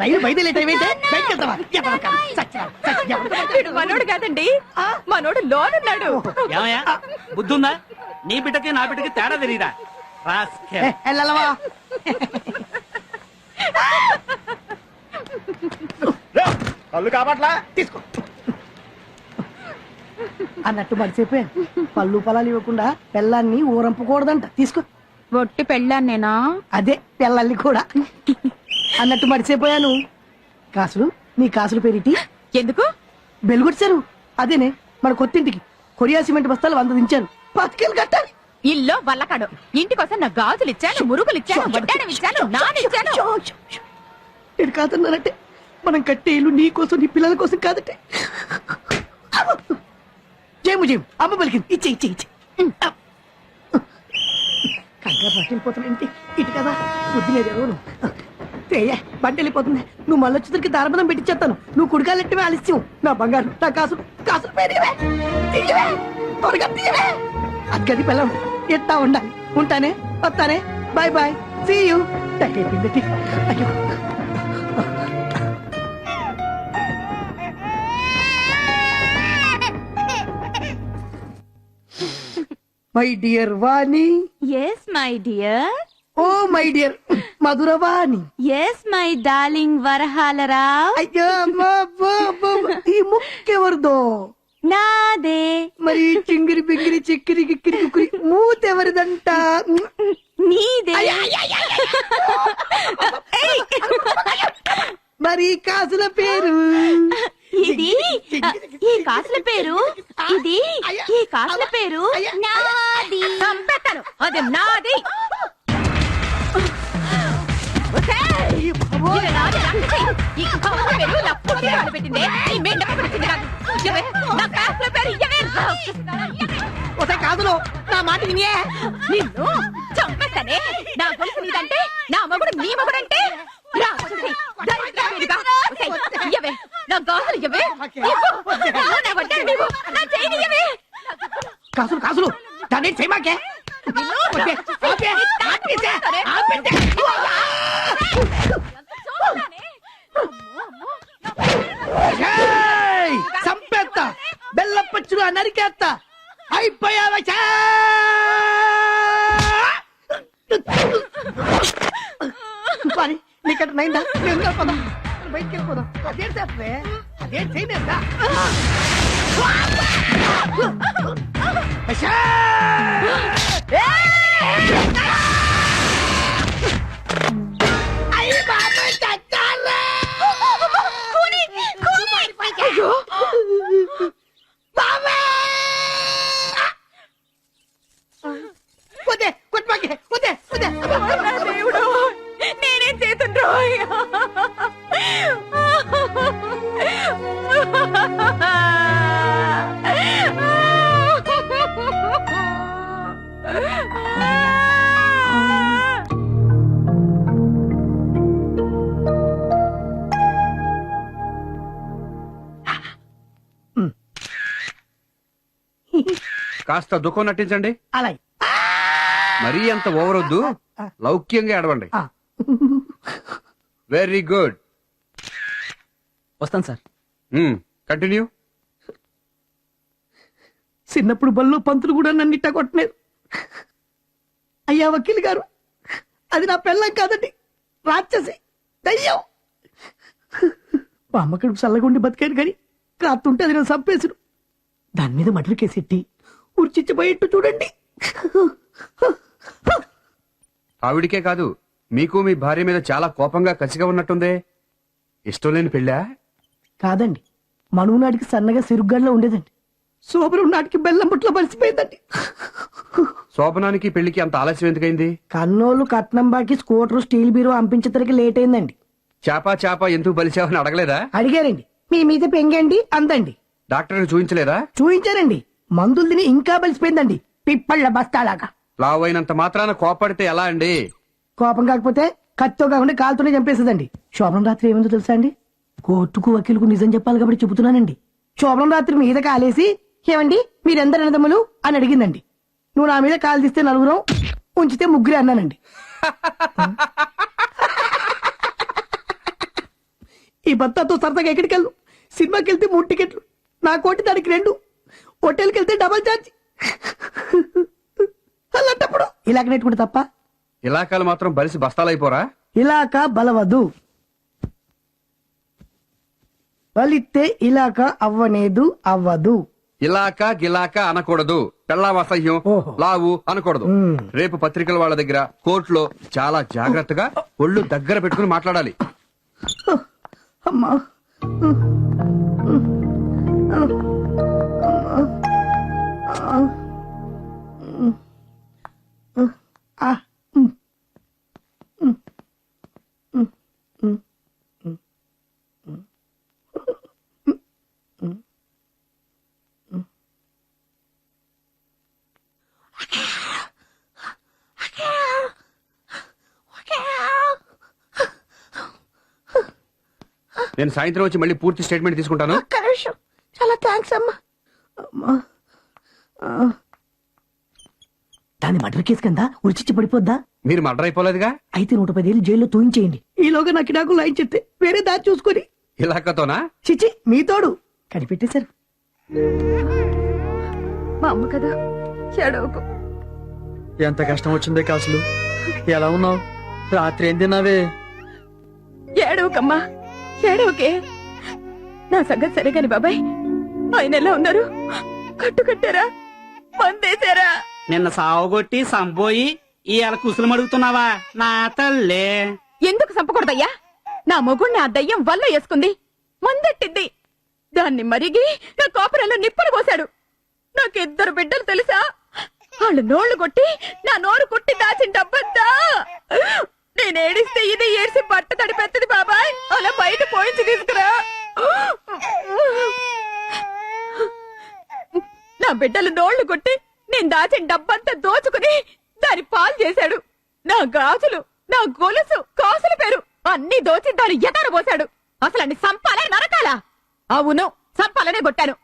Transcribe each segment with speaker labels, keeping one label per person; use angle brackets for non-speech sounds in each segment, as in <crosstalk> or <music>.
Speaker 1: రైలు బయలుదేరే టైం అయితే బయటకు వెళ్తావా.
Speaker 2: వీడు మనోడు కాదండి. మనోడు లోనున్నాడు.
Speaker 3: ఏమయ్యా? బుద్ధుందా? నీ బిడ్డకి నా బిడ్డకి తేడా తెలియదా
Speaker 1: వెళ్ళవా?
Speaker 4: కళ్ళు కాబట్లా
Speaker 1: తీసుకో. అన్నట్టు మర్చిపోయాను పళ్ళు పొలాలు ఇవ్వకుండా పెళ్ళాన్ని ఊరంపకూడదంట. తీసుకో.
Speaker 2: ఒట్టి పెళ్ళాన్నేనా?
Speaker 1: అదే పిల్లల్ని కూడా. అన్నట్టు మర్చిపోయాను. కాసులు నీ కాసులు పెరిటి
Speaker 2: ఎందుకు?
Speaker 1: బెలుగొచ్చారు అదేనే మన కొత్తింటికి కొరియా సిమెంట్ బస్తాలు వంద దించాను. పాతికేలు కట్టాలి
Speaker 2: ఇల్లో వల్లకాడు. ఇంటికోసం నా గాజులు ఇచ్చాను మురుగులు ఇచ్చాను
Speaker 1: షో. నేను కాదన్నానంటే మనం కట్టే ఇల్లు నీ కోసం నీ పిల్లల కోసం కాదంటే జేము జేము అమ్మ పలికింది. ఇచ్చే ఇచ్చే ఇచ్చే. కంగారు పట్టిపోతున్నా ఇంటి ఇటు కదా. బుద్ధి లేదు ఎవరు తేయ బండి వెళ్ళిపోతుంది. నువ్వు మళ్ళీ వచ్చేసరికి దారబదం పెట్టించేస్తాను నువ్వు కుడికాలెట్టమే ఆలస్యం నా బంగారు నా కాసులు కాసులు పేరేవే తీయవే. త్వరగా తీయవే. అది గది పిల్లం. ఎత్తా ఉండాలి. ఉంటానే? వస్తానే? Bye bye. సీ యూ అయిపోయింది అయ్యో. <laughs> My dear Vani.
Speaker 2: Yes my dear
Speaker 1: oh my dear Madhuravani.
Speaker 2: Yes my darling Varahalarao
Speaker 1: అయ్యో అమ్మా, అబ్బా, అబ్బా, అబ్బా. ఈ ముక్కెవరిదో?
Speaker 2: నాదే.
Speaker 1: మరి ఈ చింగిరి పింగిరి చిక్కిరి గిక్కిరి కుక్కిరి మూతెవరిదంట?
Speaker 2: నీదే.
Speaker 1: మరి ఈ కాసుల పేరు?
Speaker 2: ఇది? ఈ కాసుల పేరు? ఇది? ఈ కాసుల పేరు? నాది. చంపేస్తాను. అది నాది.
Speaker 1: కాదులో నా మాట వినియే.
Speaker 2: నిన్ను చంపేస్తానే. నా గొలుసు నీదంటే నా మగుడు నీ మగుడంటే రాక్షసి, దరిద్రమేదిగా. ఒసేయ్, ఇయ్యవే, నా గాజులు ఇయ్యవే. ఇవ్వు. నా వడ్డాను ఇవ్వు. నా చైన్ ఇయ్యవే.
Speaker 1: కాసులు కాసులు దాన్ని చేయమాకే
Speaker 2: నిన్ను
Speaker 1: ఓకే, ఓకే, ఆపేసే, ఆపేసే.
Speaker 2: చూస్తానే. అమ్మో, అమ్మో.
Speaker 1: ఏయ్! చంపేస్తా బెల్లపచ్చులు నరికేస్తా అయిపోయావా చా! పని నీకంటే నైందా నేను వెళ్ళిపోదాం బయటికి వెళ్ళిపోదాం. అదేం చేస్తే? అదేం చేయలేదా
Speaker 5: కాస్త దుఃఖం నటించండి.
Speaker 1: అలాగే.
Speaker 5: మరీ అంత ఓవర్ వద్దు లౌక్యంగా ఏడవండి.
Speaker 1: ఆ.
Speaker 5: వెరీ గుడ్
Speaker 3: వస్తాను సార్.
Speaker 5: కంటిన్యూ
Speaker 1: చిన్నప్పుడు బల్లో పంతులు కూడా నన్ను ఇట్ట కొట్టలేదు. అయ్యా వకీల్ గారు అది నా పెళ్ళం కాదండి. రాక్షసి దయ్యం. మా అమ్మ కడుపు చల్లగుండి బతికాను కానీ కాస్తుంటే అది నన్ను చంపేసుడు దాని మీద మటర్ కేసెట్టి ఉర్చిచ్చిపోయేట్టు చూడండి.
Speaker 5: ఆవిడికే కాదు మీకు మీ భార్య మీద చాలా కోపంగా కసిగా ఉన్నట్టుందే. ఇష్టం లేని పెళ్ళా?
Speaker 1: కాదండి. మనువు నాటికి సన్నగా సిరుగ్గాల్లో ఉండేదండి. సోబరం నాటికి బెల్లం బుట్లో పరిచిపోయిందండి
Speaker 5: శోభనానికి పెళ్ళికి అంత ఆలస్యం ఎందుకైంది?
Speaker 1: కన్నోళ్ళు కట్నం బాకి స్కూటర్ స్టీల్ బీరో అంపించేసరికి లేట్ అయిందండి.
Speaker 5: చాపా చాపా ఎందుకు బలిచావని అడగలేదా?
Speaker 1: అడిగారండి. మీ మీద పెంగండి అందండి.
Speaker 5: డాక్టర్ చూపించలేదా
Speaker 1: చూయించారండి. మందులు తిని ఇంకా బలిసిపోయిందండి. పిప్పళ్ళ బస్తాలాగా.
Speaker 5: లావు అయినంత మాత్రాన కోపడితే ఎలా అండి?
Speaker 1: కోపం కాకపోతే కత్తితో కాకుండా కాలుతోనే చంపేసేదండి శోభనం రాత్రి ఏమైందో తెలుసా అండి? కోర్టుకు వకీలుకు నిజం చెప్పాలి కాబట్టి చెబుతున్నానండి. శోభనం రాత్రి మీద కాలేసి ఏమండి మీరెందరు అన్నదమ్ములు? అని అడిగిందండి. నువ్వు నా మీద కాలు తీస్తే నలుగురం ఉంచితే ముగ్గురే అన్నానండి. ఈ భర్తతో సరదాగా ఎక్కడికి వెళ్ళు సినిమాకి వెళ్తే మూడు టికెట్లు నా కోటి దానికి రెండు. హోటల్కి వెళ్తే డబల్ ఛార్జ్. అలాంటప్పుడు ఇలాగ నెట్టుకుంటే తప్ప?
Speaker 5: ఇలాకాలు మాత్రం బలిసి బస్తాలైపోరా?
Speaker 1: ఇలాక బలవదు. బలిస్తే ఇలాక అవ్వనేదు అవ్వదు.
Speaker 5: ఇలాక గిలాక అనకూడదు. పెళ్ళాం అసహ్యం
Speaker 1: ఓహో.
Speaker 5: లావు అనకూడదు.
Speaker 1: మ్మ్.
Speaker 5: రేపు పత్రికల వాళ్ళ దగ్గర కోర్టులో చాలా జాగ్రత్తగా ఒళ్ళు దగ్గర పెట్టుకుని మాట్లాడాలి.
Speaker 1: అమ్మా.
Speaker 5: నేను సాయంత్రం వచ్చి మళ్ళీ పూర్తి స్టేట్మెంట్ తీసుకుంటాను.
Speaker 1: ఒక్క నిమిషం. చాలా థ్యాంక్స్ అమ్మా. అమ్మా. ఆ. దాని మర్డర్ కేసు కింద? ఉరిచిచ్చి పడిపోద్దా?
Speaker 5: మీరు మర్డర్ అయిపోలేదుగా?
Speaker 1: అయితే నూట పదేళ్ళు జైల్లో తూయించేయండి. ఈలోగా నాకు నాకు లైన్ చెప్తే వేరే దారి చూసుకొని.
Speaker 5: ఇలాకతోనా
Speaker 1: చిచి మీ తోడు. కనిపెట్టేశారు
Speaker 2: మా అమ్మ కదా చెడవకు
Speaker 6: ఎంత కష్టం వచ్చిందే కాసులు? ఎలా ఉన్నావు? రాత్రి ఏం తిన్నావే?
Speaker 2: ఏడవకమ్మా. ఏడవకే. నా సంగతి సరే కాని బాబాయ్ ఆయన ఎలా ఉన్నారు? కట్టు కట్టారా? మందేశారా
Speaker 3: నిన్న సావుగొట్టి సంపోయి ఇవాళ కుసులు అడుగుతున్నావా నా తల్లే.
Speaker 2: ఎందుకు చంపకూడదయ్యా నా మొగుణ్ణి ఆ దయ్యం వల్ల వేసుకుంది. మందెట్టింది. దాన్ని మరిగి నా కాపురంలో నిప్పులు పోశాడు. నాకిద్దరు బిడ్డలు తెలుసా? వాళ్ళు నోళ్ళు కొట్టి నా నోరు కొట్టి దాచిన డబ్బంతా నేను ఏడిస్తే ఇది ఏడిసి బట్ట తడిపెత్తది బాబాయ్. అలా బయట పోయించి తీసుకురా. నా బిడ్డలు నోళ్ళు కొట్టి నేను దాచిన డబ్బంతా దోచుకుని దాని పాలు చేశాడు. నా గాజులు నా గొలుసు కాసుల పేరు అన్ని దోచి దాని ఎదర పోశాడు. అసలు అన్ని సంపాలే నరకాలా? అవును సంపాలనే కొట్టాను.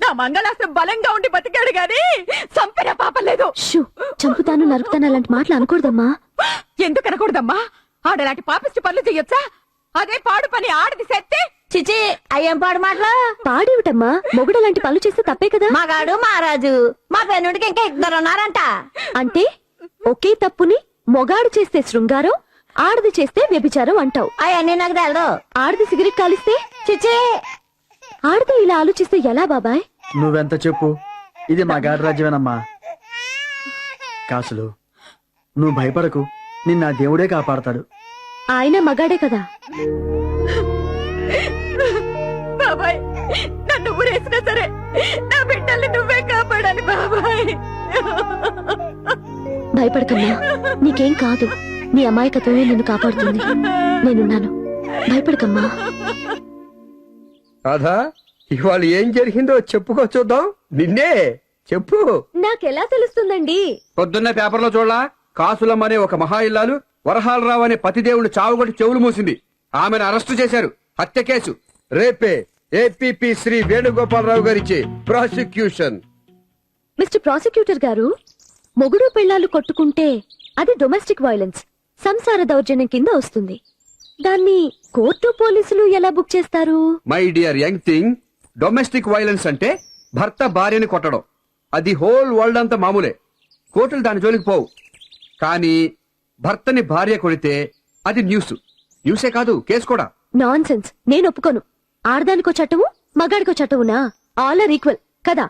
Speaker 2: నా మంగళాస్త్రం బలంగా ఉండి బతికాడు గాని సంపిన పాపం లేదు.
Speaker 7: షూ చంపుతాను నరుకుతాను అలాంటి మాటలు అనకూడదమ్మా.
Speaker 2: ఎందుకు అనకూడదమ్మా? ఆడలాంటి పాపిష్టి పనులు చెయ్యొచ్చా? అదే పాడు పని ఆడది సెత్తే
Speaker 7: చిచి అయ్యం పాడు మాటలు? పాడేవిటమ్మా? మొగుడు అలాంటి పనులు చేస్తే తప్పే కదా?
Speaker 8: మగాడు మహారాజు. మా పెన్నుడికి ఇంకా ఇద్దరు ఉన్నారంట.
Speaker 7: అంటే ఒకే తప్పుని మొగాడు చేస్తే శృంగారం ఆడది చేస్తే వ్యభిచారం అంటావు.
Speaker 8: అవన్నీ నాకు తెలదు.
Speaker 7: ఆడది సిగరెట్ కాలిస్తే?
Speaker 8: చిచి
Speaker 7: ఆడది ఇలా ఆలోచిస్తే ఎలా బాబాయ్?
Speaker 6: నువ్వెంత చెప్పు? ఇది మగాడి రాజ్యమేనమ్మా. కాసులు నువ్వు భయపడకు. నిన్న దేవుడే కాపాడతాడు.
Speaker 7: ఆయన మగాడే కదా.
Speaker 2: బాబాయ్ నన్ను ఊరేసినా సరే నా బిడ్డల్ని నువ్వే కాపాడాలి బాబాయ్.
Speaker 7: భయపడకమ్మా నీకేం కాదు. నీ అమాయకత్వమే నిన్ను కాపాడుతుంది. నేనున్నాను. భయపడకమ్మా.
Speaker 5: రాధా ఇవాళ ఏం జరిగిందో చెప్పుకో చూద్దాం. నిన్నే చెప్పు.
Speaker 7: నాకెలా తెలుస్తుందండి?
Speaker 5: పొద్దున్న పేపర్లో చూడలా కాసులమ్మనే ఒక మహా ఇల్లాలు వరహాలరావు అనే పతిదేవుడు చావుగొట్టి చెవులు మూసింది. ఆమెను అరెస్టు చేశారు. హత్య కేసు. రేపే ఏపీపీ శ్రీ వేణుగోపాలరావు గారిచే ప్రాసిక్యూషన్.
Speaker 7: మిస్టర్ ప్రాసిక్యూటర్ గారు మొగుడు పెళ్ళాలు కొట్టుకుంటే అది డొమెస్టిక్ వైలెన్స్ సంసార దౌర్జన్యం కింద వస్తుంది. దాన్ని కోర్టు పోలీసులు ఎలా బుక్ చేస్తారు?
Speaker 5: My dear young thing domestic violence అంటే భర్త భార్యని కొట్టడం. అది హోల్ వరల్డ్ అంతా మామూలే. కోర్టులు దాని జోలికి పోవు. కానీ భర్తని భార్య కొడితే అది న్యూస్. న్యూసే కాదు కేసు కూడా.
Speaker 7: నాన్ సెన్స్ నేను ఒప్పుకోను. ఆడదానికో చట్టము మగాడికో చట్టమునా? All are equal. కదా?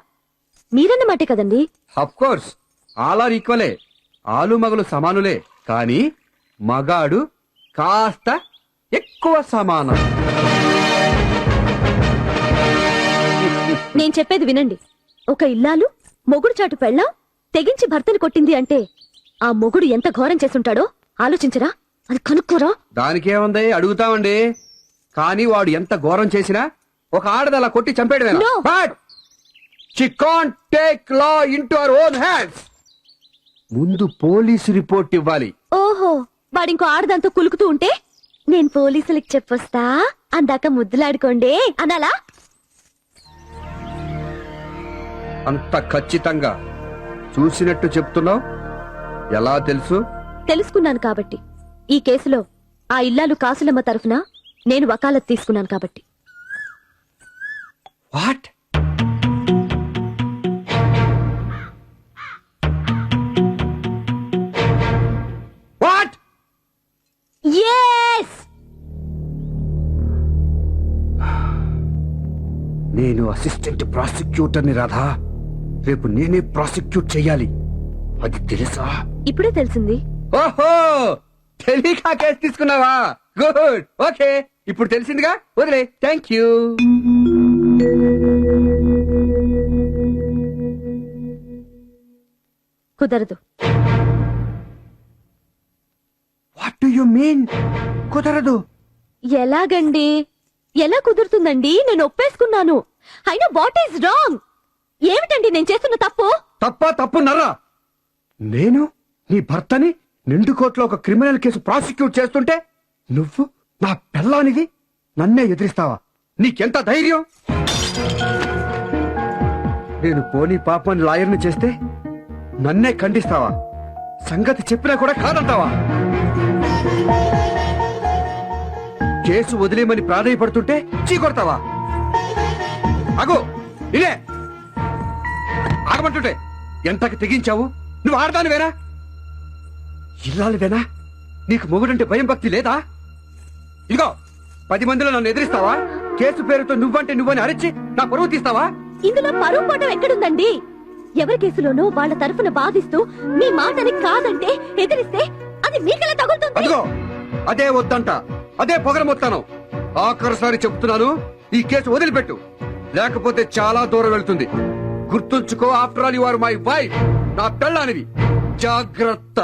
Speaker 7: మీరన్నమాటే కదండి?
Speaker 5: అఫ్ కోర్స్ ఆల్ ఆర్ ఈక్వలే. ఆలు మగలు సమానులే. కానీ మగాడు కాస్త ఎక్కువ సమానం.
Speaker 7: నేను చెప్పేది వినండి. ఒక ఇల్లాలు మొగుడు చాటు పెళ్ళాం తెగించి భర్తని కొట్టింది అంటే ఆ మొగుడు ఎంత ఘోరం చేసుంటాడో ఆలోచించరా? అది కనుక్కోరా?
Speaker 5: దానికేముంది? అడుగుతామండి. కానీ వాడు ఎంత ఘోరం చేసినా ఒక ఆడది అలా కొట్టి
Speaker 7: No.
Speaker 5: హ్యాండ్స్ ముందు పోలీసు రిపోర్ట్ ఇవ్వాలి.
Speaker 7: ఓహో వాడింకో ఆడదాంతో కులుకుతూ ఉంటే నేను పోలీసులకు చెప్పొస్తా? అందాక ముద్దులాడుకోండి. అనాలా?
Speaker 5: అంత ఖచ్చితంగా చూసినట్టు చెప్తున్నావు? ఎలా తెలుసు?
Speaker 7: తెలుసుకున్నాను కాబట్టి. ఈ కేసులో ఆ ఇల్లాలు కాసులమ్మ తరఫున నేను వకాలత్ తీసుకున్నాను కాబట్టి.
Speaker 5: వాట్? వాట్ నేను అసిస్టెంట్ ప్రాసిక్యూటర్ని రాధా. రేపు నేనే ప్రాసిక్యూట్ చెయ్యాలి అది తెలుసా?
Speaker 7: ఇప్పుడే తెలిసింది.
Speaker 5: ఓహో! తెలియక కేసు తీసుకున్నావా? గుడ్. ఓకే. ఇప్పుడు తెలిసిందిగా? వదిలే. Thank you.
Speaker 7: కుదరదు.
Speaker 5: వాట్ డు యు మీన్ కుదరదు.
Speaker 7: ఎలాగండి? ఎలా కుదురుతుందండి? నేను ఒప్పేసుకున్నాను. అయినా వాట్ ఈస్ రాంగ్ ఏమిటండి నేను చేస్తున్న తప్పు?
Speaker 5: తప్ప తప్పు నర్రా. నేను? నీ భర్తని నిండు కోర్టులో ఒక క్రిమినల్ కేసు ప్రాసిక్యూట్ చేస్తుంటే నువ్వు నా పెళ్ళానిది నన్నే ఎదిరిస్తావా? నీకెంత ధైర్యం? నేను పోనీ పాపని లాయర్ని చేస్తే నన్నే ఖండిస్తావా? సంగతి చెప్పినా కూడా కాదంటావా? కేసు వదిలేమని ప్రాధాయపడుతుంటే చీకొడతావా? అగో ఇదే ఆగమంటుంటే ఎంతకి తెగించావు? నువ్వు ఆడదానివేనా ఇల్లాలివేనా నీకు మొగుడంటే భయం భక్తి లేదా? ఇదిగో పది మందిలో నన్ను ఎదిరిస్తావా? కేసు పేరుతో నువ్వంటే నువ్వని అరిచి నా పరువు తీస్తావా?
Speaker 7: ఇందులో పరువు పోవటం ఎక్కడుందండి? ఎవరి కేసులోనూ వాళ్ళ తరఫున బాధిస్తూ మీ మాటని కాదంటే ఎదిరిస్తే అది మీకెలా తగులుతుంది?
Speaker 5: అదిగో అదే వద్దంట. అదే పొగరమొత్తాను. ఆఖరిసారి చెప్తున్నాను ఈ కేసు వదిలిపెట్టు. లేకపోతే చాలా దూరం వెళ్తుంది. గుర్తుంచుకో after all you are my wife నా పెళ్ళానివి. జాగ్రత్త.